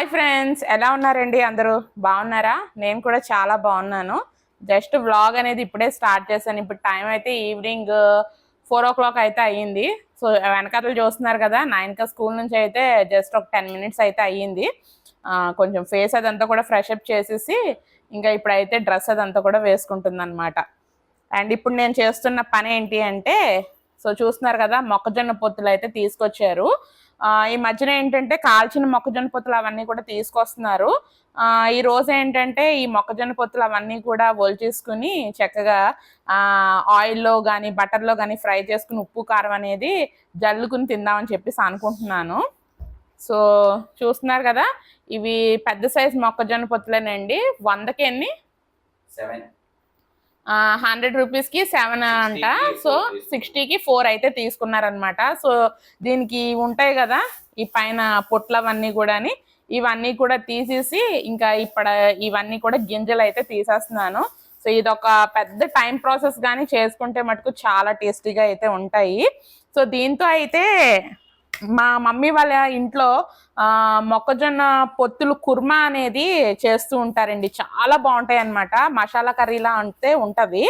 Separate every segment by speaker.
Speaker 1: Hi friends ఎలా ఉన్నారండి అందరూ? బాగున్నారా? నేను కూడా చాలా బాగున్నాను. జస్ట్ వ్లాగ్ అనేది ఇప్పుడే స్టార్ట్ చేశాను. ఇప్పుడు టైం అయితే ఈవినింగ్ ఫోర్ ఓ క్లాక్ అయితే అయ్యింది. సో వెనకాతలు చూస్తున్నారు కదా నైన్కా స్కూల్ నుంచి అయితే జస్ట్ ఒక టెన్ మినిట్స్ అయితే అయ్యింది. కొంచెం ఫేస్ అదంతా కూడా ఫ్రెష్ అప్ చేసేసి ఇంకా ఇప్పుడైతే డ్రెస్ అదంతా కూడా వేసుకుంటుంది అనమాట అండ్ ఇప్పుడు నేను చేస్తున్న పని ఏంటి అంటే సో చూస్తున్నారు కదా మొక్కజొన్న పొత్తులు అయితే తీసుకొచ్చారు. ఈ మధ్యన ఏంటంటే కాల్చిన మొక్కజొన్న పొత్తులు అవన్నీ కూడా తీసుకొస్తున్నారు. ఈ రోజు ఏంటంటే ఈ మొక్కజొన్న పొత్తులు అవన్నీ కూడా ఒలిచేసుకుని చక్కగా ఆయిల్లో కానీ బటర్లో కానీ ఫ్రై చేసుకుని ఉప్పు కారం అనేది జల్లుకుని తిందామని చెప్పేసి అనుకుంటున్నాను. సో చూస్తున్నారు కదా ఇవి పెద్ద సైజ్ మొక్కజొన్న పొత్తులేనండి. వందకి ఎన్ని
Speaker 2: సెవెన్.
Speaker 1: హండ్రెడ్ రూపీస్కి సెవెన్ అంట.
Speaker 2: 60 కి
Speaker 1: సో. సిక్స్టీకి ఫోర్ అయితే తీసుకున్నారనమాట సో దీనికి ఉంటాయి కదా ఈ పైన పొట్లు అవన్నీ కూడాని ఇవన్నీ కూడా తీసేసి ఇంకా ఇప్పుడు ఇవన్నీ కూడా గింజలు అయితే తీసేస్తున్నాను. సో ఇది ఒక పెద్ద టైం ప్రాసెస్ కానీ చేసుకుంటే మటుకు చాలా టేస్టీగా అయితే ఉంటాయి. సో దీంతో అయితే మా మమ్మీ వాళ్ళ ఇంట్లో మొక్కజొన్న పొత్తులు కుర్మా అనేది చేస్తూ ఉంటారండి. చాలా బాగుంటాయి అన్నమాట మసాలా కర్రీలా అంటే ఉంటుంది.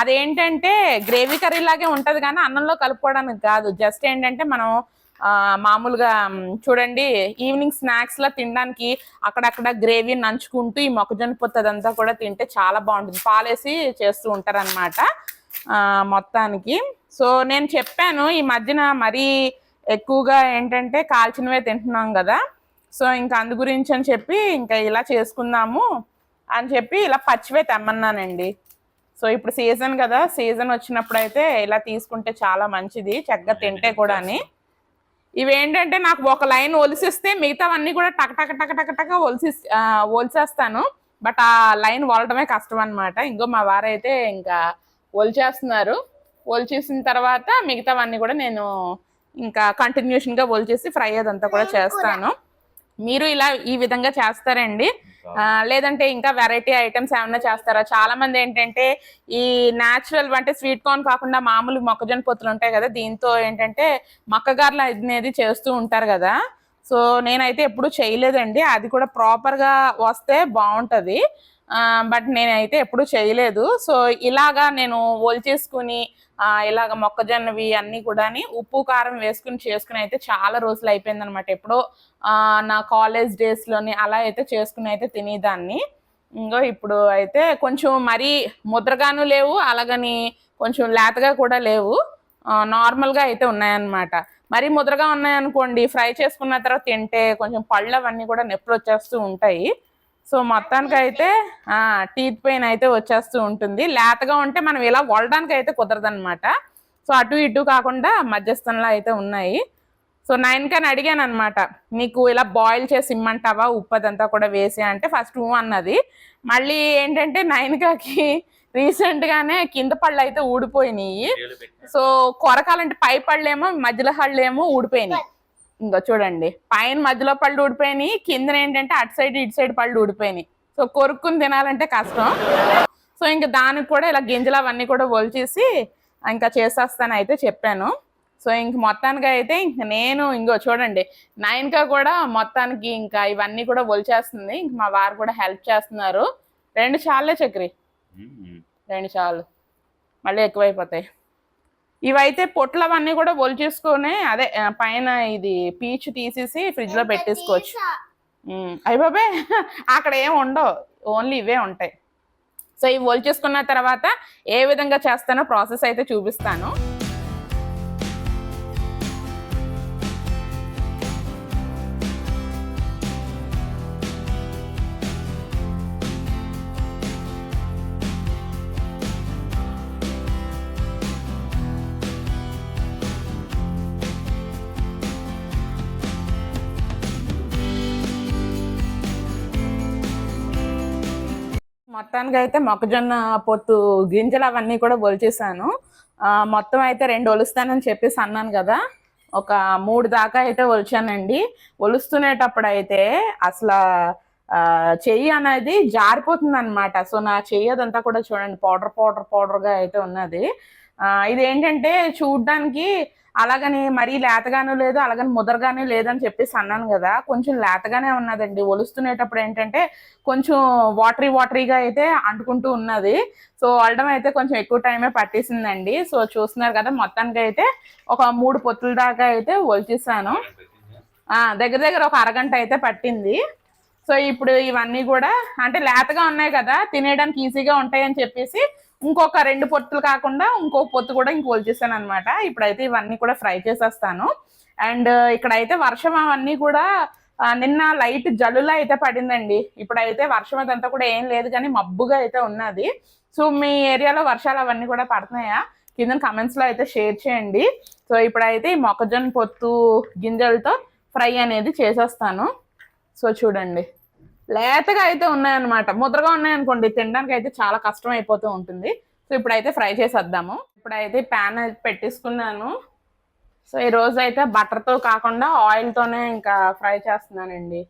Speaker 1: అదేంటంటే గ్రేవీ కర్రీ లాగే కానీ అన్నంలో కలుపుకోవడానికి కాదు. జస్ట్ ఏంటంటే మనం మామూలుగా చూడండి ఈవినింగ్ స్నాక్స్లో తినడానికి అక్కడక్కడ గ్రేవీ నంచుకుంటూ ఈ మొక్కజొన్న పొత్తు అదంతా కూడా తింటే చాలా బాగుంటుంది. పాలేసి చేస్తూ ఉంటారన్నమాట మొత్తానికి. సో నేను చెప్పాను ఈ మధ్యన మరీ ఎక్కువగా ఏంటంటే కాల్చినవే తింటున్నాం కదా. సో ఇంకా అందు గురించి అని చెప్పి ఇంకా ఇలా చేసుకుందాము అని చెప్పి ఇలా పచ్చివే తెమ్మన్నానండి. సో ఇప్పుడు సీజన్ కదా సీజన్ వచ్చినప్పుడు అయితే ఇలా తీసుకుంటే చాలా మంచిది చక్కగా తింటే కూడా ఇవేంటంటే నాకు ఒక లైన్ ఒలిసిస్తే మిగతావన్నీ కూడా టక టక టక టక టక ఒలిసి ఒలిసేస్తాను. బట్ ఆ లైన్ వలటమే కష్టం అన్నమాట. ఇంకో మా వారైతే ఇంకా ఒలిచేస్తున్నారు. ఒలిచేసిన తర్వాత మిగతావన్నీ కూడా నేను ఇంకా కంటిన్యూషన్గా ఒలిచేసి ఫ్రై అదంతా కూడా చేస్తాను. మీరు ఇలా ఈ విధంగా చేస్తారండి. లేదంటే ఇంకా వెరైటీ ఐటమ్స్ ఏమైనా చేస్తారా? చాలా మంది ఏంటంటే ఈ న్యాచురల్ అంటే స్వీట్ కార్న్ కాకుండా మామూలు మొక్కజొన్న పొత్తులు ఉంటాయి కదా దీంతో ఏంటంటే మక్కగారులు అనేది చేస్తూ ఉంటారు కదా. సో నేనైతే ఎప్పుడు చేయలేదండి. అది కూడా ప్రాపర్గా వస్తే బాగుంటది. బట్ నేనైతే ఎప్పుడు చేయలేదు. సో ఇలాగా నేను ఒలిచేసుకుని ఆ, ఇలాగ మొక్కజొన్నవి అన్నీ కూడా ఉప్పు కారం వేసుకుని చేసుకుని అయితే చాలా రోజులు అయిపోయింది అనమాట ఎప్పుడో నా కాలేజ్ డేస్లోని అలా అయితే చేసుకుని అయితే తినేదాన్ని. ఇంకో ఇప్పుడు అయితే కొంచెం మరీ ముద్రగాను లేవు అలాగని కొంచెం లేతగా కూడా లేవు. నార్మల్గా అయితే ఉన్నాయన్నమాట. మరీ ముద్రగా ఉన్నాయనుకోండి ఫ్రై చేసుకున్న తర్వాత తింటే కొంచెం పళ్ళు అవన్నీ కూడా నొప్పులు వచ్చేస్తూ ఉంటాయి. సో మొత్తానికి అయితే టీత్ పెయిన్ అయితే వచ్చేస్తూ ఉంటుంది. లేతగా ఉంటే మనం ఇలా వడడానికి అయితే కుదరదన్నమాట. సో అటు ఇటు కాకుండా మధ్యస్థంలో అయితే ఉన్నాయి. సో నైన్ కని అడిగాను అనమాట నీకు ఇలా బాయిల్ చేసి ఇమ్మంటావా? ఉప్పు అదంతా కూడా వేసి అంటే ఫస్ట్ ఊ అన్నది. మళ్ళీ ఏంటంటే నైన్కాకి రీసెంట్ గానే కింద పళ్ళు అయితే ఊడిపోయినాయి. సో కొరకాలంటే పై పళ్ళేమో మధ్యలో పళ్ళు ఏమో ఊడిపోయినాయి. ఇంకో చూడండి. పైన మధ్యలో పళ్ళు ఊడిపోయినాయి కింద ఏంటంటే అటు సైడ్ ఇటు సైడ్ పళ్ళు ఊడిపోయినాయి. సో కొరుక్కుని తినాలంటే కష్టం. సో ఇంకా దానికి కూడా ఇలా గింజలు అవన్నీ కూడా ఒలిచేసి ఇంకా చేసేస్తాను అయితే చెప్పాను. సో ఇంక మొత్తానికి అయితే ఇంక నేను ఇంకో చూడండి. నైన్కా కూడా మొత్తానికి ఇంకా ఇవన్నీ కూడా ఒలిచేస్తుంది. ఇంక మా వారు కూడా హెల్ప్ చేస్తున్నారు. రెండు చాలే చక్రి. రెండు చాలు. మళ్ళీ ఎక్కువైపోతాయి. ఇవైతే పొట్లు అవన్నీ కూడా ఒలిచేసుకొని అదే పైన ఇది పీచు తీసేసి ఫ్రిడ్జ్లో పెట్టేసుకోవచ్చు. అయ్య బాబే అక్కడ ఏం ఉండవు. ఓన్లీ ఇవే ఉంటాయి. సో ఇవి ఒలిచేసుకున్న తర్వాత ఏ విధంగా చేస్తానో ప్రాసెస్ అయితే చూపిస్తాను. మొత్తానికి అయితే మొక్కజొన్న పొత్తు గింజలు అవన్నీ కూడా ఒలిచేసాను. మొత్తం అయితే రెండు ఒలుస్తానని చెప్పేసి అన్నాను కదా. ఒక మూడు దాకా అయితే ఒలిచానండి. ఒలుస్తునేటప్పుడు అయితే అసలు చెయ్యి అనేది జారిపోతుంది అనమాట సో నా చెయ్యి అదంతా కూడా చూడండి పౌడర్ పౌడర్ పౌడర్గా అయితే ఉన్నది. ఇది ఏంటంటే చూడ్డానికి అలాగని మరీ లేతగాను లేదు అలాగని ముదరగానే లేదని చెప్పేసి అన్నాను కదా. కొంచెం లేతగానే ఉన్నదండి. ఒలుస్తునేటప్పుడు ఏంటంటే కొంచెం వాటరీ వాటరీగా అయితే అంటుకుంటూ ఉన్నది. సో వలడం అయితే కొంచెం ఎక్కువ టైమే పట్టేసిందండి. సో చూస్తున్నారు కదా మొత్తానికి అయితే ఒక మూడు పొత్తుల దాకా అయితే ఒలిచేసాను. దగ్గర దగ్గర ఒక అరగంట అయితే పట్టింది. సో ఇప్పుడు ఇవన్నీ కూడా అంటే లేతగా ఉన్నాయి కదా తినేయడానికి ఈజీగా ఉంటాయని చెప్పేసి ఇంకొక రెండు పొత్తులు కాకుండా ఇంకో పొత్తు కూడా ఇంకోలు చేశాను అనమాట ఇప్పుడైతే ఇవన్నీ కూడా ఫ్రై చేసేస్తాను. అండ్ uh, ఇక్కడైతే వర్షం అవన్నీ కూడా uh, నిన్న లైట్ జల్లులా అయితే పడిందండి. ఇప్పుడైతే వర్షం అదంతా కూడా ఏం లేదు కానీ మబ్బుగా అయితే ఉన్నది. సో మీ ఏరియాలో వర్షాలు అవన్నీ కూడా పడుతున్నాయా? కింద కమెంట్స్లో అయితే షేర్ చేయండి. సో ఇప్పుడైతే ఈ మొక్కజొన్న పొత్తు గింజలతో ఫ్రై అనేది చేసేస్తాను. సో చూడండి. లేతగా అయితే ఉన్నాయన్నమాట. ముద్రగా ఉన్నాయనుకోండి తినడానికి అయితే చాలా కష్టం అయిపోతూ ఉంటుంది. సో ఇప్పుడైతే ఫ్రై చేసేద్దాము. ఇప్పుడైతే ప్యాన్ అయితే పెట్టేసుకున్నాను. సో ఈ అయితే బటర్తో కాకుండా ఆయిల్తోనే ఇంకా ఫ్రై చేస్తున్నానండి.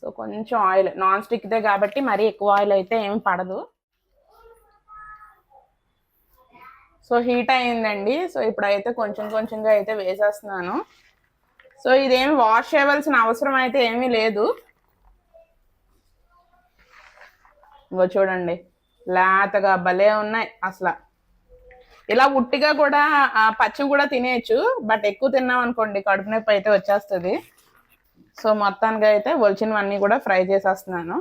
Speaker 1: సో కొంచెం ఆయిల్ నాన్ స్టిక్దే కాబట్టి మరీ ఎక్కువ ఆయిల్ అయితే ఏమి పడదు. సో హీట్ అయిందండి సో ఇప్పుడైతే కొంచెం కొంచెంగా అయితే వేసేస్తున్నాను. సో ఇదేమి వాష్ చేయవలసిన అవసరం అయితే ఏమీ లేదు. ఇంకో చూడండి. లేతగా భలే ఉన్నాయి అసలు. ఇలా ఉట్టిగా కూడా ఆ, పచ్చి కూడా తినేయచ్చు బట్ ఎక్కువ తిన్నాం అనుకోండి కడుపు నొప్పి అయితే వచ్చేస్తుంది. సో మొత్తానికి అయితే ఒలిచినవన్నీ కూడా ఫ్రై చేసేస్తున్నాను.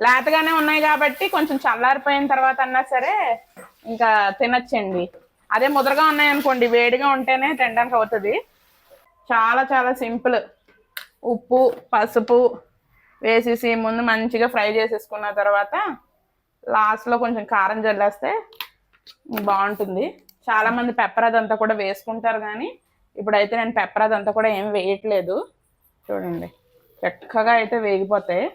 Speaker 1: లేతగానే ఉన్నాయి కాబట్టి కొంచెం చల్లారిపోయిన తర్వాత అన్నా సరే ఇంకా తినచ్చండి. అదే ముదరగా ఉన్నాయి అనుకోండి వేడిగా ఉంటేనే తినడానికి అవుతుంది. చాలా చాలా సింపుల్. ఉప్పు పసుపు వేసేసి ముందు మంచిగా ఫ్రై చేసేసుకున్న తర్వాత లాస్ట్లో కొంచెం కారం జల్లేస్తే బాగుంటుంది. చాలామంది పెప్పర్ అదంతా కూడా వేసుకుంటారు కానీ ఇప్పుడైతే నేను పెప్పర్ అదంతా కూడా ఏం వేయట్లేదు. చూడండి చక్కగా అయితే వేగిపోతాయి.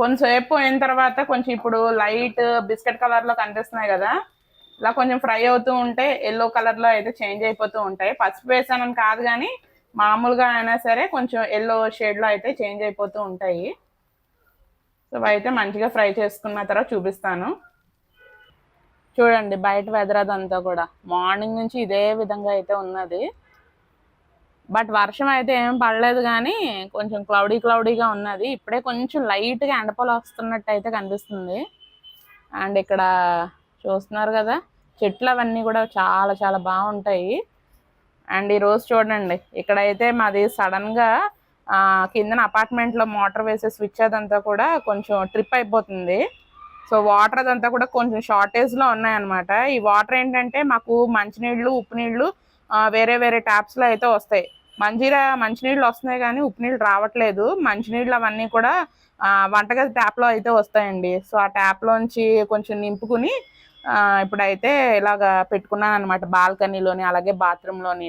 Speaker 1: కొంచెంసేపు అయిన తర్వాత కొంచెం ఇప్పుడు లైట్ బిస్కెట్ కలర్లో కనిపిస్తున్నాయి కదా ఇలా కొంచెం ఫ్రై అవుతూ ఉంటే ఎల్లో కలర్లో అయితే చేంజ్ అయిపోతూ ఉంటాయి. పసుపు వేసానని కాదు కానీ మామూలుగా అయినా సరే కొంచెం ఎల్లో షేడ్లో అయితే చేంజ్ అయిపోతూ ఉంటాయి. సో అయితే మంచిగా ఫ్రై చేసుకున్న తర్వాత చూపిస్తాను. చూడండి బయట వెదర్ అదంతా కూడా. మార్నింగ్ నుంచి ఇదే విధంగా అయితే ఉన్నది. బట్ వర్షం అయితే ఏం పడలేదు కానీ కొంచెం క్లౌడీ క్లౌడీగా ఉన్నది. ఇప్పుడే కొంచెం లైట్గా ఎండపొల వస్తున్నట్టు అయితే కనిపిస్తుంది. అండ్ ఇక్కడ చూస్తున్నారు కదా చెట్లు అవన్నీ కూడా చాలా చాలా బాగుంటాయి. అండ్ ఈరోజు చూడండి ఇక్కడైతే మాది సడన్గా కిందన అపార్ట్మెంట్లో మోటార్ వేసే స్విచ్ అదంతా కూడా కొంచెం ట్రిప్ అయిపోతుంది. సో వాటర్ అదంతా కూడా కొంచెం షార్టేజ్లో ఉన్నాయన్నమాట. ఈ వాటర్ ఏంటంటే మాకు మంచినీళ్ళు ఉప్పు నీళ్ళు వేరే వేరే ట్యాప్స్లో అయితే వస్తాయి. మంజీరా మంచినీళ్ళు వస్తున్నాయి కానీ ఉప్పు నీళ్ళు రావట్లేదు. మంచినీళ్ళు అవన్నీ కూడా వంటగది ట్యాప్లో అయితే వస్తాయండి. సో ఆ ట్యాప్లోంచి కొంచెం నింపుకుని ఇప్పుడైతే ఇలాగ పెట్టుకున్నాను అనమాట బాల్కనీలోని అలాగే బాత్రూంలోని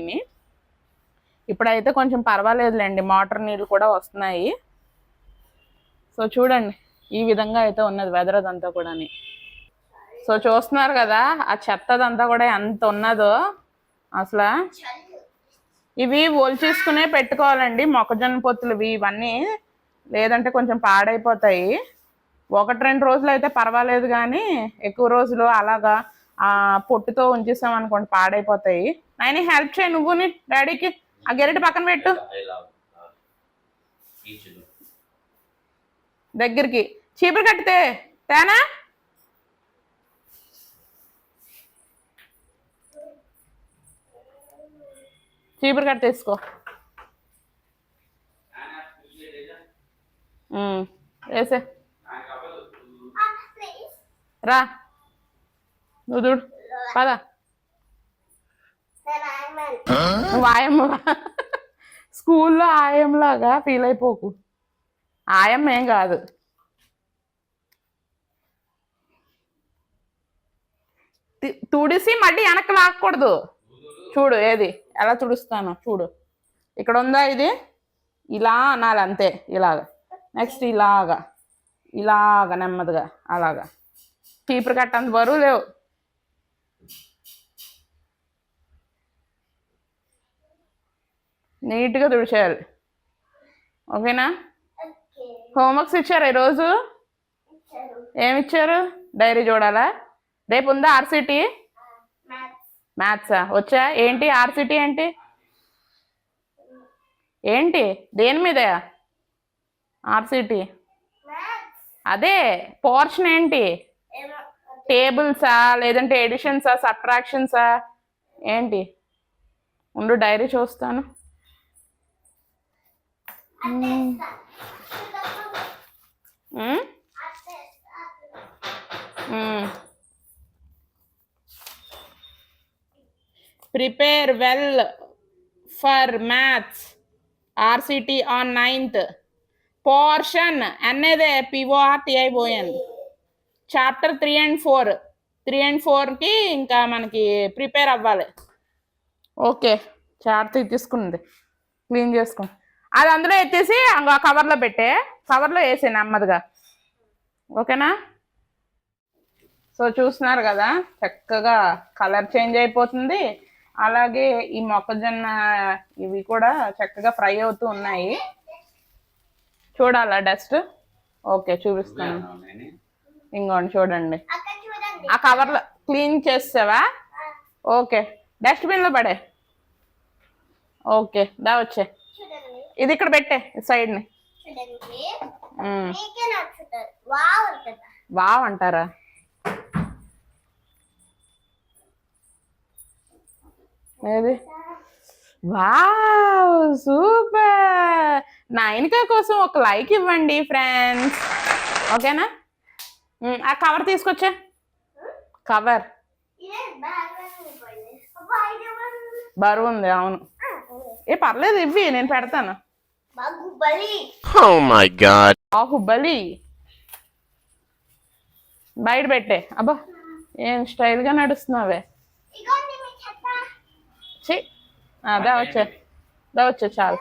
Speaker 1: ఇప్పుడైతే కొంచెం పర్వాలేదులేండి మోటార్ నీళ్ళు కూడా వస్తున్నాయి. సో చూడండి ఈ విధంగా అయితే ఉన్నది వెదర్ అదంతా కూడా సో చూస్తున్నారు కదా ఆ చెత్త అదంతా కూడా ఎంత ఉన్నదో అసలు. ఇవి ఒలిచేసుకునే పెట్టుకోవాలండి మొక్కజొన్న పొత్తులు ఇవి ఇవన్నీ. లేదంటే కొంచెం పాడైపోతాయి. ఒకటి రెండు రోజులు అయితే పర్వాలేదు కానీ ఎక్కువ రోజులు అలాగా పొట్టుతో ఉంచేసాం అనుకోండి పాడైపోతాయి. నాయన హెల్ప్ చేయి నువ్వుని డాడీకి. ఆ గెరటి పక్కన పెట్టు. దగ్గరికి. చీపురు కట్టితే తేనా? చీపురు కట్ట తీసుకో. ఉమ్, వేసే. రా. నువ్వు చూడు. పద. వాయమ్మ ఆయమ్మ స్కూల్లో లాగా ఫీల్ అయిపోకు. ఆయమ్మ ఏం కాదు. తుడిసి మళ్ళీ వెనక్కి లాక్కూడదు. చూడు ఏది ఎలా తుడుస్తాను చూడు. ఇక్కడ ఉందా ఇది? ఇలా అనాలి అంతే ఇలాగ. నెక్స్ట్ ఇలాగా. ఇలాగ నెమ్మదిగా అలాగా. చీపురు కట్టంత బరువు లేవు. నీట్గా తుడిచేయాలి. ఓకేనా? హోంవర్క్స్ ఇచ్చారా ఈరోజు? ఏమి ఇచ్చారు డైరీ చూడాలా రేపు ఉందా ఆర్సిటీ? మ్యాథ్సా. వచ్చా? ఏంటి ఆర్సిటీ ఏంటి? ఏంటి? దేని మీద? ఆర్సిటీ. అదే పోర్షన్ ఏంటి? టేబుల్సా? లేదంటే ఎడిషన్సా? సబ్ట్రాక్షన్సా? ఏంటి? ఉండు డైరీ చూస్తాను. Prepare well for maths RCT on ninth portion అనేది పిఓఆర్టీఐఓఎన్ chapter three and four three and ఫోర్కి ఇంకా మనకి ప్రిపేర్ అవ్వాలి. ఓకే చార్ట్ తీసుకుంది. క్లీన్ చేసుకోండి అది అందులో ఎత్తేసి ఆ కవర్లో పెట్టే. కవర్లో వేసే నెమ్మదిగా. ఓకేనా? సో చూస్తున్నారు కదా చక్కగా కలర్ చేంజ్ అయిపోతుంది. అలాగే ఈ మొక్కజొన్న ఇవి కూడా చక్కగా ఫ్రై అవుతూ ఉన్నాయి. చూడాలా డస్ట్ ఓకే చూపిస్తాను. ఇంకోండి చూడండి. ఆ కవర్లో క్లీన్ చేస్తావా ఓకే డస్ట్బిన్లో పడే. ఓకే దా వచ్చే. ఇది ఇక్కడ పెట్టే
Speaker 3: సైడ్ని. వావ్
Speaker 1: అంటారా? ఏది? Wow super. నైనికా కోసం ఒక లైక్ ఇవ్వండి ఫ్రెండ్స్. ఓకేనా? ఆ కవర్ తీసుకొచ్చా. కవర్? బరువు ఉంది అవును. ఏ పర్లేదు ఇవ్వి నేను పెడతాను.
Speaker 3: Baahubali
Speaker 4: Oh my god.
Speaker 1: Baahubali. బయట పెట్టే. అబ్బా ఏం నడుస్తున్నావే?
Speaker 3: మీ చెత్త.
Speaker 1: చి అదే వచ్చే. దా వచ్చే చాలు.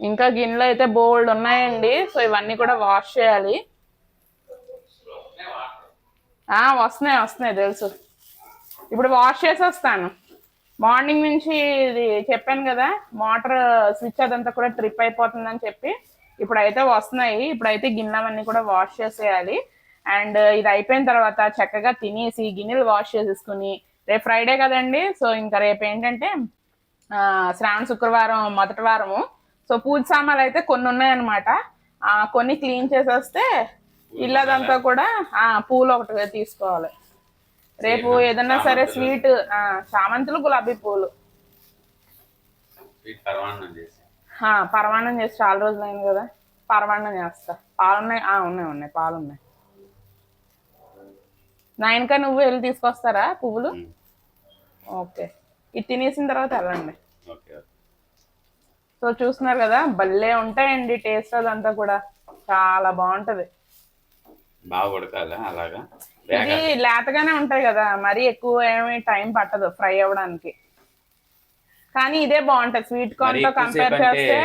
Speaker 1: ఇంకా గిన్నెలు అయితే బోల్డ్ ఉన్నాయండి సో ఇవన్నీ కూడా వాష్ చేయాలి. ఆ, వస్తున్నాయి వస్తున్నాయి తెలుసు. ఇప్పుడు వాష్ చేసి వస్తాను. మార్నింగ్ నుంచి ఇది చెప్పాను కదా మోటార్ స్విచ్ అదంతా కూడా ట్రిప్ అయిపోతుందని చెప్పి ఇప్పుడైతే వస్తున్నాయి. ఇప్పుడైతే గిన్నెలన్నీ కూడా వాష్ చేసేయాలి. అండ్ ఇది అయిపోయిన తర్వాత చక్కగా తినేసి గిన్నెలు వాష్ చేసేసుకుని రేపు ఫ్రైడే కదండి సో ఇంకా రేపు ఏంటంటే శ్రావణ శుక్రవారం మొదటి వారము. సో పూజ సామాన్లు అయితే కొన్ని ఉన్నాయన్నమాట. కొన్ని క్లీన్ చేసేస్తే ఇల్లదంతా కూడా పూలు ఒకటి తీసుకోవాలి. రేపు ఏదన్నా సరే స్వీట్ చామంతులు గులాబీ పూలు.
Speaker 2: పరమాన్నం చేసి.
Speaker 1: చాలా రోజులు అయింది కదా. పరమాన్నం చేస్తా. పాలు ఉన్నాయి ఆ, ఉన్నాయి ఉన్నాయి. పాలు ఉన్నాయి నైన్కా నువ్వు వెళ్ళి తీసుకొస్తారా పువ్వులు. ఓకే. ఇది తినేసిన తర్వాత వెళ్ళండి. సో చూస్తున్నారు కదా భలే ఉంటాయండి టేస్ట్ అదంతా కూడా. చాలా బాగుంటది.
Speaker 2: బాగా ఉడకాలా అలాగా?
Speaker 1: ఇది లేతగానే ఉంటాయి కదా మరీ ఎక్కువ ఏమి టైం పట్టదు ఫ్రై అవ్వడానికి. కానీ ఇదే బాగుంటది. స్వీట్ కార్న్తో కంపేర్ చేస్తే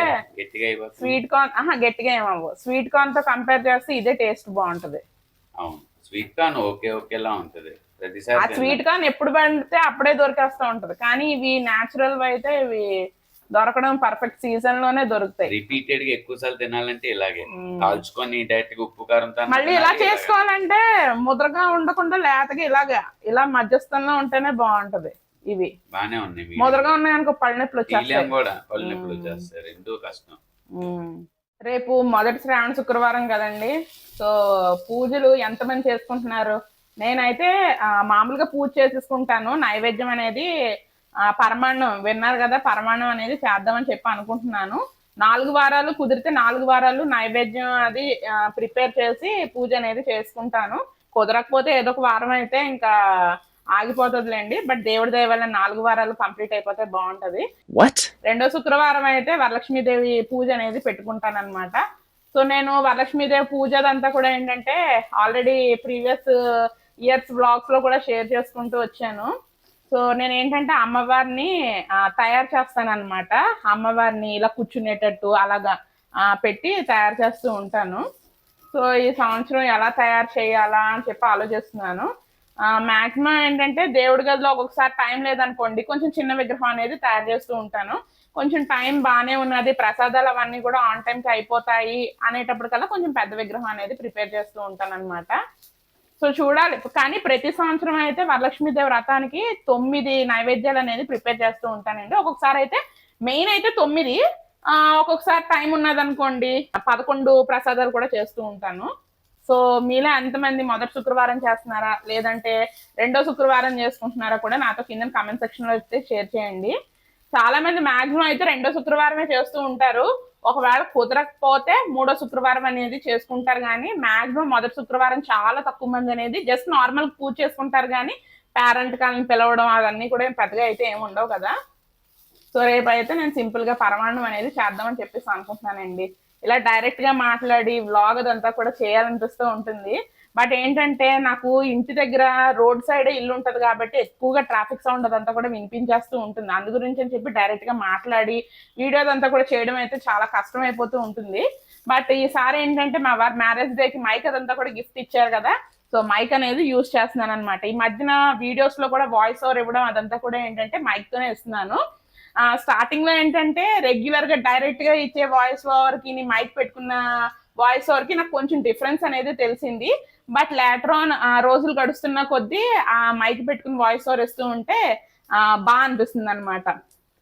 Speaker 1: స్వీట్ కార్న్ ఆహా గట్టిగా ఏమవ్వు స్వీట్ కార్న్తో కంపేర్ చేస్తే ఇదే టేస్ట్ బాగుంటది.
Speaker 2: స్వీట్ కార్న్ ఓకే ఓకేలా ఉంటది.
Speaker 1: ఆ స్వీట్ కార్న్ ఎప్పుడు పడితే అప్పుడే దొరికేస్తూ ఉంటది. కానీ ఇవి న్యాచురల్ అయితే ఇవి దొరకడం పర్ఫెక్ట్ సీజన్లోనే దొరుకుతాయి.
Speaker 2: రిపీటెడ్గా ఎక్కువ సార్లు తినాలంటే ఇలాగే. కాల్చుకొని డైరెక్ట్గా ఉప్పు కారంతో అన్నం
Speaker 1: మళ్ళీ ఇలా. చేసుకోవాలంటే ముద్రగా ఉండకుండా లేతగా ఇలాగా ఇలా మధ్యస్థంలో ఉంటేనే బాగుంటది ఇవి.
Speaker 2: బానే ఉన్నాయి
Speaker 1: ముద్రగా ఉన్నాయనుకో పళ్ళనొప్పులు
Speaker 2: తీలేం
Speaker 1: వచ్చేస్తాయి.
Speaker 2: కూడా పళ్ళు నొప్పులు వచ్చేస్తాయి రెండూ కష్టం.
Speaker 1: రేపు మొదటి శ్రావణ శుక్రవారం కదండి. సో పూజలు ఎంతమంది చేసుకుంటున్నారు? నేనైతే మామూలుగా పూజ చేసేసుకుంటాను. నైవేద్యం అనేది ఆ, పరమాన్నం విన్నారు కదా పరమాన్నం అనేది చేద్దామని చెప్పి అనుకుంటున్నాను. నాలుగు వారాలు కుదిరితే నాలుగు వారాలు నైవేద్యం అది ప్రిపేర్ చేసి పూజ అనేది చేసుకుంటాను. కుదరకపోతే ఏదో ఒక వారం అయితే ఇంకా ఆగిపోతుందిలేండి. బట్ దేవుడి దయ వల్ల నాలుగు వారాలు కంప్లీట్ అయిపోతే బాగుంటది? రెండో శుక్రవారం అయితే వరలక్ష్మీదేవి పూజ అనేది పెట్టుకుంటాను అనమాట సో నేను వరలక్ష్మీదేవి పూజ అదంతా కూడా ఏంటంటే ఆల్రెడీ ప్రీవియస్ ఇయర్స్ బ్లాగ్స్లో కూడా షేర్ చేసుకుంటూ వచ్చాను. సో నేను ఏంటంటే అమ్మవారిని తయారు చేస్తాను అనమాట అమ్మవారిని ఇలా కూర్చునేటట్టు అలాగా పెట్టి తయారు చేస్తూ ఉంటాను. సో ఈ సంవత్సరం ఎలా తయారు చేయాలా అని చెప్పి ఆలోచిస్తున్నాను. మాక్సిమం ఏంటంటే దేవుడి గదిలో ఒక్కొక్కసారి టైం లేదనుకోండి కొంచెం చిన్న విగ్రహం అనేది తయారు చేస్తూ ఉంటాను. కొంచెం టైం బాగానే ఉన్నది ప్రసాదాలు అవన్నీ కూడా ఆన్ టైంకి అయిపోతాయి అనేటప్పటికల్లా కొంచెం పెద్ద విగ్రహం అనేది ప్రిపేర్ చేస్తూ ఉంటాను అనమాట సో చూడాలి. కానీ ప్రతి సంవత్సరం అయితే వరలక్ష్మీదేవి వ్రతానికి తొమ్మిది నైవేద్యాలు అనేది ప్రిపేర్ చేస్తూ ఉంటానండి. ఒక్కొక్కసారి అయితే మెయిన్ అయితే తొమ్మిది. ఒక్కొక్కసారి టైం ఉన్నదనుకోండి పదకొండు ప్రసాదాలు కూడా చేస్తూ ఉంటాను. సో మీలో ఎంతమంది మొదటి శుక్రవారం చేస్తున్నారా? లేదంటే రెండో శుక్రవారం చేసుకుంటున్నారా కూడా నాతో కింద కామెంట్ సెక్షన్లో అయితే షేర్ చేయండి. చాలా మంది మాక్సిమం అయితే రెండో శుక్రవారమే చేస్తూ ఉంటారు. ఒకవేళ కుదరకపోతే మూడో శుక్రవారం అనేది చేసుకుంటారు కానీ మాక్సిమం మొదటి శుక్రవారం చాలా తక్కువ మంది అనేది జస్ట్ నార్మల్ పూజ చేసుకుంటారు కానీ పేరెంట్ కాలని పిలవడం అవన్నీ కూడా పెద్దగా అయితే ఏమి ఉండవు కదా. సో రేపు అయితే నేను సింపుల్గా పరమాణం అనేది చేద్దామని చెప్పేసి అనుకుంటున్నానండి. ఇలా డైరెక్ట్గా మాట్లాడి వ్లాగ్ అదంతా కూడా చేయాలనిపిస్తూ ఉంటుంది. బట్ ఏంటంటే నాకు ఇంటి దగ్గర రోడ్ సైడ్ ఇల్లు ఉంటుంది కాబట్టి ఎక్కువగా ట్రాఫిక్ సౌండ్ అదంతా కూడా వినిపించేస్తూ ఉంటుంది. అందు గురించి అని చెప్పి డైరెక్ట్గా మాట్లాడి వీడియో అదంతా కూడా చేయడం అయితే చాలా కష్టం అయిపోతూ ఉంటుంది. బట్ ఈసారి ఏంటంటే మా వారి మ్యారేజ్ డేకి మైక్ అదంతా కూడా గిఫ్ట్ ఇచ్చారు కదా సో మైక్ అనేది యూస్ చేస్తున్నాను అనమాట ఈ మధ్యన వీడియోస్లో కూడా వాయిస్ ఓవర్ ఇవ్వడం అదంతా కూడా ఏంటంటే మైక్ తోనే ఇస్తున్నాను. స్టార్టింగ్లో ఏంటంటే రెగ్యులర్గా డైరెక్ట్గా ఇచ్చే వాయిస్ ఓవర్కి మైక్ పెట్టుకున్న వాయిస్ ఓవర్కి నాకు కొంచెం డిఫరెన్స్ అనేది తెలిసింది. బట్ లేటర్ ఆన్ రోజులు గడుస్తున్న కొద్దీ ఆ మైక్ పెట్టుకుని వాయిస్ ఓవర్ ఇస్తూ ఉంటే ఆ, బాగా అనిపిస్తుంది అనమాట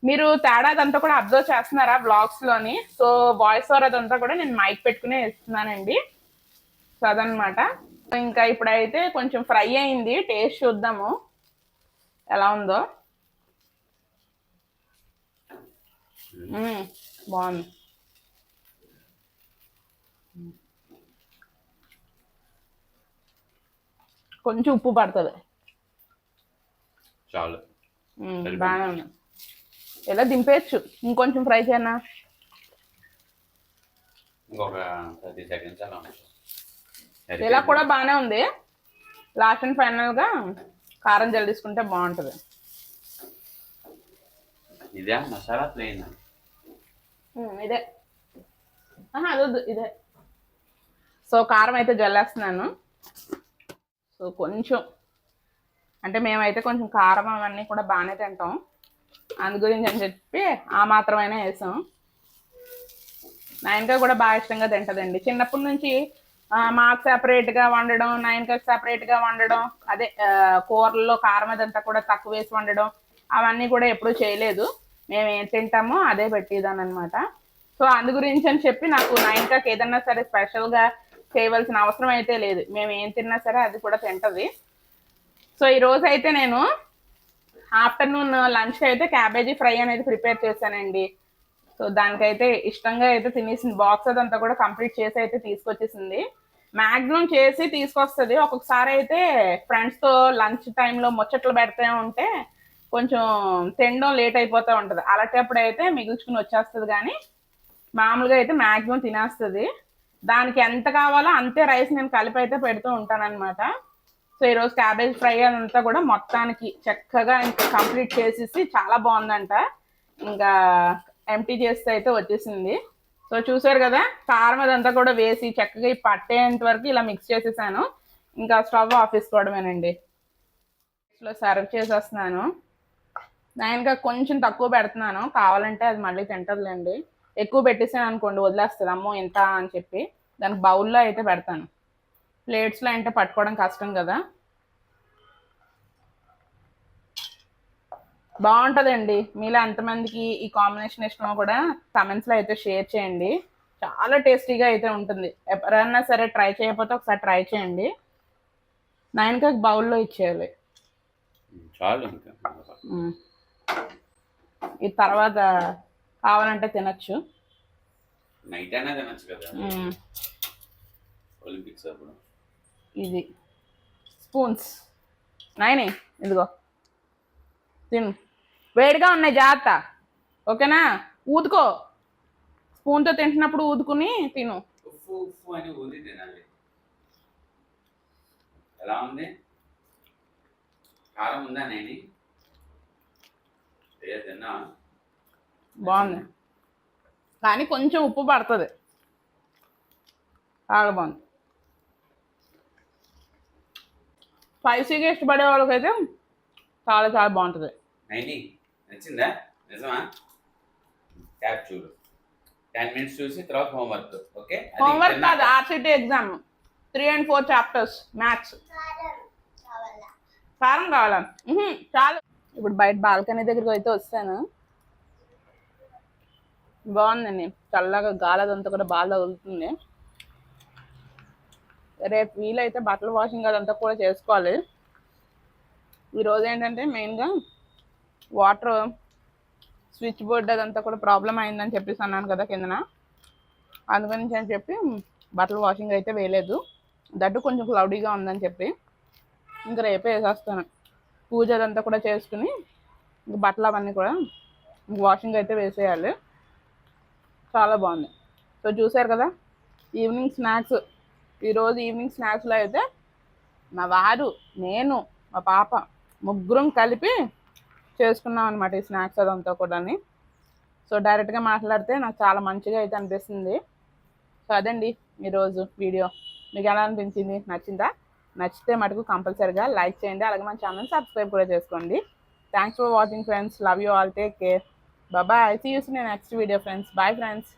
Speaker 1: మీరు తేడా అదంతా కూడా అబ్జర్వ్ చేస్తున్నారా బ్లాగ్స్లోని? సో వాయిస్ ఓవర్ అదంతా కూడా నేను మైక్ పెట్టుకునే ఇస్తున్నానండి. సో అదనమాట ఇంకా ఇప్పుడైతే కొంచెం ఫ్రై అయింది. టేస్ట్ చూద్దాము. ఎలా ఉందో. మ్మ్, బాగుంది. కొంచెం ఉప్పు పడుతుంది.
Speaker 2: చాలు.
Speaker 1: బాగానే ఉంది. ఇలా దింపేయచ్చు? ఇంకొంచెం ఫ్రై చేయనా. ఇలా. కూడా బాగానే ఉంది. లాస్ట్ అండ్ ఫైనల్గా కారం జల్ తీసుకుంటే బాగుంటది.
Speaker 2: ఇదే మసాలా
Speaker 1: ఇదే. అదొద్దు ఇదే. సో కారం అయితే జల్లేస్తున్నాను. సో కొంచెం అంటే మేమైతే కొంచెం కారం అవన్నీ కూడా బాగానే తింటాం. అందు గురించి అని చెప్పి ఆ మాత్రమైనా వేసాం. నయనక కూడా బాగా ఇష్టంగా తింటదండి. చిన్నప్పటి నుంచి మాకు separate వండడం నైన్కా సపరేట్గా వండడం అదే కూరల్లో కారం అదంతా కూడా తక్కువ వేసి వండడం అవన్నీ కూడా ఎప్పుడూ చేయలేదు. మేము ఏం తింటామో అదే పెట్టేదాన్ని అనమాట సో అందు గురించి అని చెప్పి నాకు నైన్కాకి ఏదన్నా సరే స్పెషల్గా చేయవలసిన అవసరం అయితే లేదు. మేము ఏం తిన్నా సరే అది కూడా తింటుంది. సో ఈరోజు అయితే నేను ఆఫ్టర్నూన్ లంచ్ అయితే క్యాబేజీ ఫ్రై అనేది ప్రిపేర్ చేశానండి. సో దానికైతే ఇష్టంగా అయితే తినేసింది. బాక్స్ అదంతా కూడా కంప్లీట్ చేసి అయితే తీసుకొచ్చేసింది. మ్యాక్సిమం చేసి తీసుకొస్తుంది. ఒక్కొక్కసారి అయితే ఫ్రెండ్స్తో లంచ్ టైంలో ముచ్చట్లు పెడితే ఉంటే కొంచెం తినడం లేట్ అయిపోతూ ఉంటుంది. అలాంటప్పుడు అయితే మిగుల్చుకుని వచ్చేస్తుంది కానీ మామూలుగా అయితే మ్యాక్సిమం తినేస్తుంది. దానికి ఎంత కావాలో అంతే రైస్ నేను కలిపి అయితే పెడుతూ ఉంటానన్నమాట. సో ఈరోజు క్యాబేజ్ ఫ్రై అదంతా కూడా మొత్తానికి చక్కగా ఇంకా కంప్లీట్ చేసేసి చాలా బాగుందంట. ఇంకా ఎంటీ చేస్తే అయితే వచ్చేసింది. సో చూసారు కదా కారం అదంతా కూడా వేసి చక్కగా ఈ పట్టేంత వరకు ఇలా మిక్స్ చేసేసాను. ఇంకా స్టవ్ ఆఫ్ చేసుకోవడమేనండి. లో సర్వ్ చేసేస్తున్నాను. నేను ఇంకా కొంచెం తక్కువ పెడుతున్నాను. కావాలంటే అది మళ్ళీ తింటదిలేండి. ఎక్కువ పెట్టేసాను అనుకోండి వదిలేస్తుంది. అమ్మో ఇంత అని చెప్పి దానికి బౌల్లో అయితే పెడతాను. ప్లేట్స్లో అంటే పట్టుకోవడం కష్టం కదా. బాగుంటుందండి. మీలో ఎంతమందికి ఈ కాంబినేషన్ ఇష్టమో కూడా కమెంట్స్లో అయితే షేర్ చేయండి. చాలా టేస్టీగా అయితే ఉంటుంది. ఎవరైనా సరే ట్రై చేయకపోతే ఒకసారి ట్రై చేయండి. నైన్కి బౌల్లో ఇచ్చేయాలి.
Speaker 2: చాలు ఇంకా.
Speaker 1: ఈ తర్వాత కావాలంటే తినచ్చు.
Speaker 2: నైట్ అయినా తినచ్చు కదా. ఒలింపిక్స్ అప్పుడు.
Speaker 1: ఇది. స్పూన్స్ నాయని ఇదిగో. తిను. వేడిగా ఉన్నాయి జాగ్రత్త. ఓకేనా? ఊదుకో. స్పూన్తో తింటున్నప్పుడు ఊదుకుని తిను.
Speaker 2: ఉప్పు ఉప్పు అని ఊది తినాలి. ఎలా ఉంది? కారం ఉందా నేని? తిన్నా.
Speaker 1: బాగుంది కానీ కొంచెం ఉప్పు పడుతుంది. చాలా బాగుంది. స్పైసీగా ఇష్టపడే వాళ్ళకైతే చాలా చాలా బాగుంటుంది.
Speaker 2: నచ్చిందా? నిజమా? ట్యాప్ చూడు. టెన్ మినిట్స్ చూసి తర్వాత హోంవర్క్ ఓకే
Speaker 1: హోంవర్క్ కాదు RCT exam three and four chapters maths
Speaker 3: కారం
Speaker 1: కావాలా? చాలు. ఇప్పుడు బయట బాల్కనీ దగ్గరికి అయితే వస్తాను. బాగుందండి చల్లగా గాలి కూడా బాగా తగులుతుంది. రేపు వీలైతే బట్టల వాషింగ్ అదంతా కూడా చేసుకోవాలి. ఈరోజు ఏంటంటే మెయిన్గా వాటర్ స్విచ్ బోర్డ్ అదంతా కూడా ప్రాబ్లం అయిందని చెప్పేసి అన్నాను కదా కిందన. అందుకని అని చెప్పి బట్టలు వాషింగ్ అయితే వేయలేదు. దడ్డు కొంచెం క్లౌడీగా ఉందని చెప్పి ఇంకా రేపే వేసేస్తాను. పూజ అదంతా కూడా చేసుకుని ఇంక బట్టలు అవన్నీ కూడా వాషింగ్ అయితే వేసేయాలి. చాలా బాగుంది. సో చూసారు కదా ఈవినింగ్ స్నాక్స్ ఈరోజు ఈవినింగ్ స్నాక్స్లో అయితే మా వారు నేను మా పాప ముగ్గురం కలిపి చేసుకున్నాం అనమాట ఈ స్నాక్స్ అదంతా కూడా సో డైరెక్ట్గా మాట్లాడితే నాకు చాలా మంచిగా అయితే అనిపిస్తుంది. సో అదండి ఈరోజు వీడియో. మీకు ఎలా అనిపించింది? నచ్చిందా? నచ్చితే మటుకు కంపల్సరీగా లైక్ చేయండి. అలాగే మన ఛానల్ సబ్స్క్రైబ్ కూడా చేసుకోండి. Thanks for watching friends love you all take care Bye bye. See you soon in the next video, friends. Bye, friends.